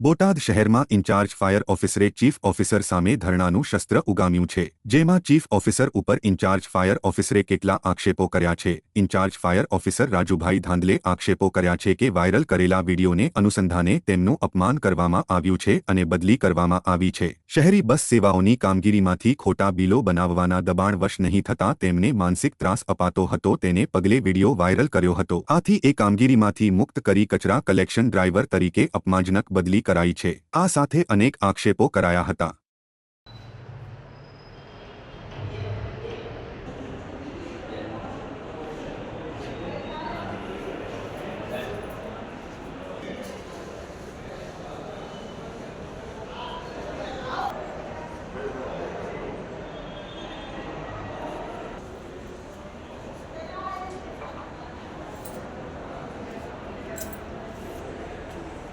બોટાદ શહેરમાં in charge fire ઓફિસરે chief officer સામે ધરણાનું શસ્ત્ર ઉગામ્યું છે, જેમાં ચીફ ઓફિસર ઉપર ઇન્ચાર્જ ફાયર ઓફિસરે કેટલા આક્ષેપો કર્યા છે, incharge fire officer Rajubhai Dhandhal આક્ષેપો કર્યા છે કે વાયરલ કરેલા વિડીયોને અનુસંધાને તેમનું અપમાન કરવામાં આવ્યું છે અને બદલી કરવામાં આવી છે. શહેરી બસ સેવાઓની કામગીરીમાંથી ખોટા બિલો બનાવવાના દબાણવશ નહીં થતાં તેમને માનસિક ત્રાસ અપાતો હતો, તેને પગલે વીડિયો વાયરલ કર્યો હતો. આથી એ કામગીરીમાંથી મુક્ત કરી કચરા કલેક્શન ડ્રાઈવર તરીકે અપમાનજનક બદલી કરાઈ છે. આ સાથે અનેક આક્ષેપો કરાયા હતા.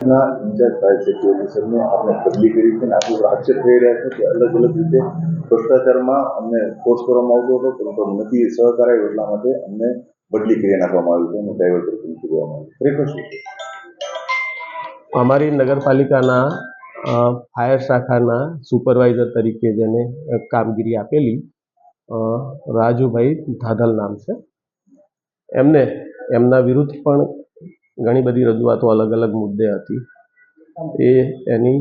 ના ઇન્ચાર્જ ફાયર ઓફિસરને આપણે બદલી કરી છે અને આટલું આક્ષેપ થઈ રહ્યા છે કે અલગ અલગ રીતે ભ્રષ્ટાચારમાં અમને ફોર્સ કરવામાં આવતો હતો, પરંતુ નથી સહકાર આવ્યો એટલા માટે અમને બદલી કરી નાખવામાં આવી છે અને ડાયવર્ટ કરી મૂકી દેવામાં આવ્યું ખરેખર શું અમારી નગરપાલિકાના ફાયર શાખાના સુપરવાઇઝર તરીકે જેને કામગીરી આપેલી રાજુભાઈ ધાધલ નામ છે. એમને, એમના વિરુદ્ધ પણ ઘણી બધી રજૂઆતો અલગ અલગ મુદ્દે હતી. એ એની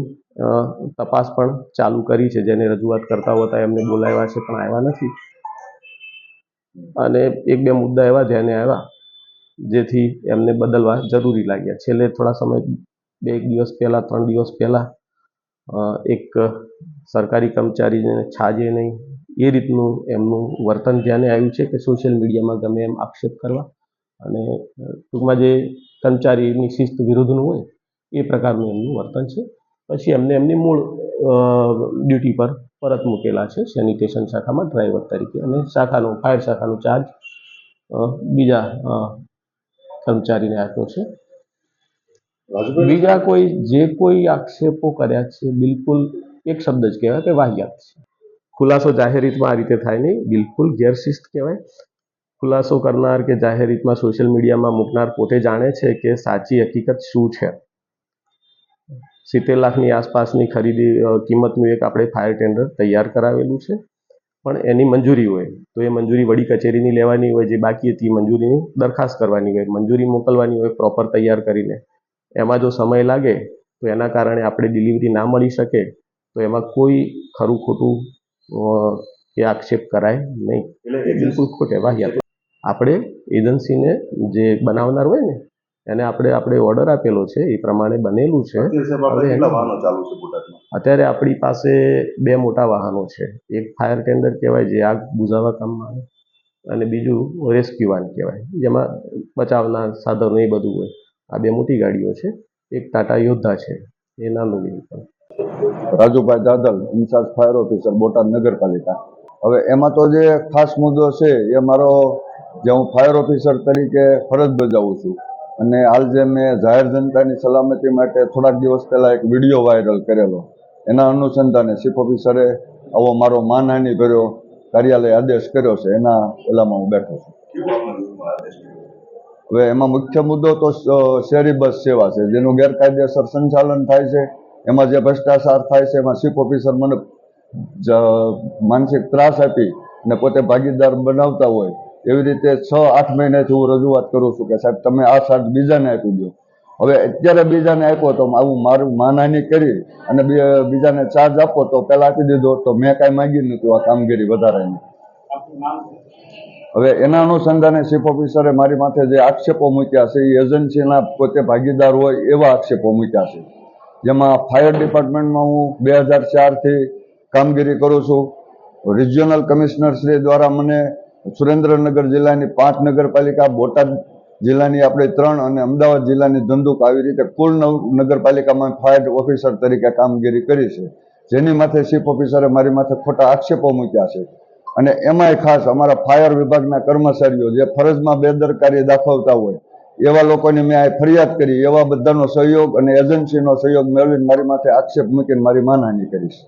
તપાસ પણ ચાલુ કરી છે. જેને રજૂઆત કરતા હોતા એમને બોલાવ્યા છે, પણ આવ્યા નથી. અને એક બે મુદ્દા એવા ધ્યાને આવ્યા, જેથી એમને બદલવા જરૂરી લાગ્યા. છેલ્લે થોડા સમય, બે એક દિવસ પહેલાં, ત્રણ દિવસ પહેલાં એક સરકારી કર્મચારીને છાજે નહીં. એ રીતનું એમનું વર્તન ધ્યાને આવ્યું છે કે સોશિયલ મીડિયામાં ગમે એમ આક્ષેપ કરવા. અને ટૂંકમાં જે કર્મચારીની શિસ્ત વિરુદ્ધનું હોય એ પ્રકારનું એમનું વર્તન છે. પછી એમને એમની મૂળ ડ્યુટી પર પરત મૂકેલા છે સેનિટેશન શાખામાં ડ્રાઈવર તરીકે અને શાખાનો ફાયર શાખાનો ચાર્જ બીજા કર્મચારીને આપ્યો છે. બીજા કોઈ જે કોઈ આક્ષેપો કર્યા છે બિલકુલ એક શબ્દ જ કહેવાય કે વાહિયાત છે. ખુલાસો જાહેર રીતમાં આ રીતે થાય નહીં. બિલકુલ ગેરશિસ્ત કહેવાય. ખુલાસો કરનાર કે જાહેર રીતમાં સોશિયલ મીડિયામાં મૂકનાર પોતે જાણે છે કે સાચી હકીકત શું છે? સિત્તેર લાખની આસપાસની ખરીદી કિંમતનું એક આપણે ફાયર ટેન્ડર તૈયાર કરાવેલું છે. પણ એની મંજૂરી હોય તો એ મંજૂરી વડી કચેરીની લેવાની હોય જે બાકી હતી મંજૂરીની દરખાસ્ત કરવાની હોય મંજૂરી મોકલવાની હોય પ્રોપર તૈયાર કરીને. એમાં જો સમય લાગે તો એના કારણે આપણે ડિલિવરી ના મળી શકે તો એમાં કોઈ ખરું ખોટું કે આક્ષેપ કરાય નહીં. બિલકુલ ખોટે વાહિયાત. આપણે એજન્સીને જે બનાવનાર હોય ને એને આપણે આપણે ઓર્ડર આપેલો છે એ પ્રમાણે બનેલું છે. અત્યારે આપણે પાસે બે મોટા વાહનો છે. એક ફાયર ટેન્ડર કહેવાય જે આગ બુઝાવવા કામમાં આવે અને બીજું રેસ્ક્યુ વાન કહેવાય. જેમાં બચાવના સાધનો એ બધું હોય. આ બે મોટી ગાડીઓ છે. એક ટાટા યોદ્ધા છે. એ નાનું vehicle. Rajubhai Dadal incharge fire officer Botad નગરપાલિકા. હવે એમાં તો જે ખાસ મુદ્દો છે એ મારો જે હું ફાયર ઓફિસર તરીકે ફરજ બજાવું છું અને હાલ જે મેં જાહેર જનતાની સલામતી માટે થોડાક દિવસ પહેલાં એક વીડિયો વાયરલ કરેલો એના અનુસંધાને ચીફ ઓફિસરે આવો મારો માનહાનિ કર્યો કાર્યાલય આદેશ કર્યો છે, એના ઓલામાં હું બેઠો છું? હવે એમાં મુખ્ય મુદ્દો તો શહેરી બસ સેવા છે, જેનું ગેરકાયદેસર સંચાલન થાય છે, એમાં જે ભ્રષ્ટાચાર થાય છે, એમાં ચીફ ઓફિસર મને માનસિક ત્રાસ આપી અને પોતે ભાગીદાર બનાવતા હોય એવી રીતે છ, આઠ મહિનાથી હું રજૂઆત કરું છું કે સાહેબ, તમે આ ચાર્જ બીજાને આપી દો. હવે અત્યારે બીજાને આપ્યો તો આવું મારું માનહાની કરી અને બીજાને ચાર્જ આપો તો પહેલાં આપી દીધો તો મેં કાંઈ માંગી નથી આ કામગીરી વધારાની. હવે એના અનુસંધાને ચીફ ઓફિસરે મારી માથે જે આક્ષેપો મૂક્યા છે, એ એજન્સીના પોતે ભાગીદાર હોય એવા આક્ષેપો મૂક્યા છે. જેમાં ફાયર ડિપાર્ટમેન્ટમાં હું બે હજાર ચારથી કામગીરી કરું છું. રિજિયોનલ કમિશનર શ્રી દ્વારા મને સુરેન્દ્રનગર જિલ્લાની પાંચ નગરપાલિકા, બોટાદ જિલ્લાની આપણે ત્રણ અને અમદાવાદ જિલ્લાની ધંધુક આવી રીતે કુલ નવ નગરપાલિકામાં ફાયર ઓફિસર તરીકે કામગીરી કરી છે. જેની માથે ચીફ ઓફિસરે મારી માથે ખોટા આક્ષેપો મૂક્યા છે. અને એમાંય ખાસ અમારા ફાયર વિભાગના કર્મચારીઓ જે ફરજમાં બેદરકારી દાખવતા હોય, એવા લોકોની મેં આ ફરિયાદ કરી, એવા બધાનો સહયોગ અને એજન્સીનો સહયોગ મેળવીને મારી માથે આક્ષેપ મૂકીને મારી માનહાની કરીશ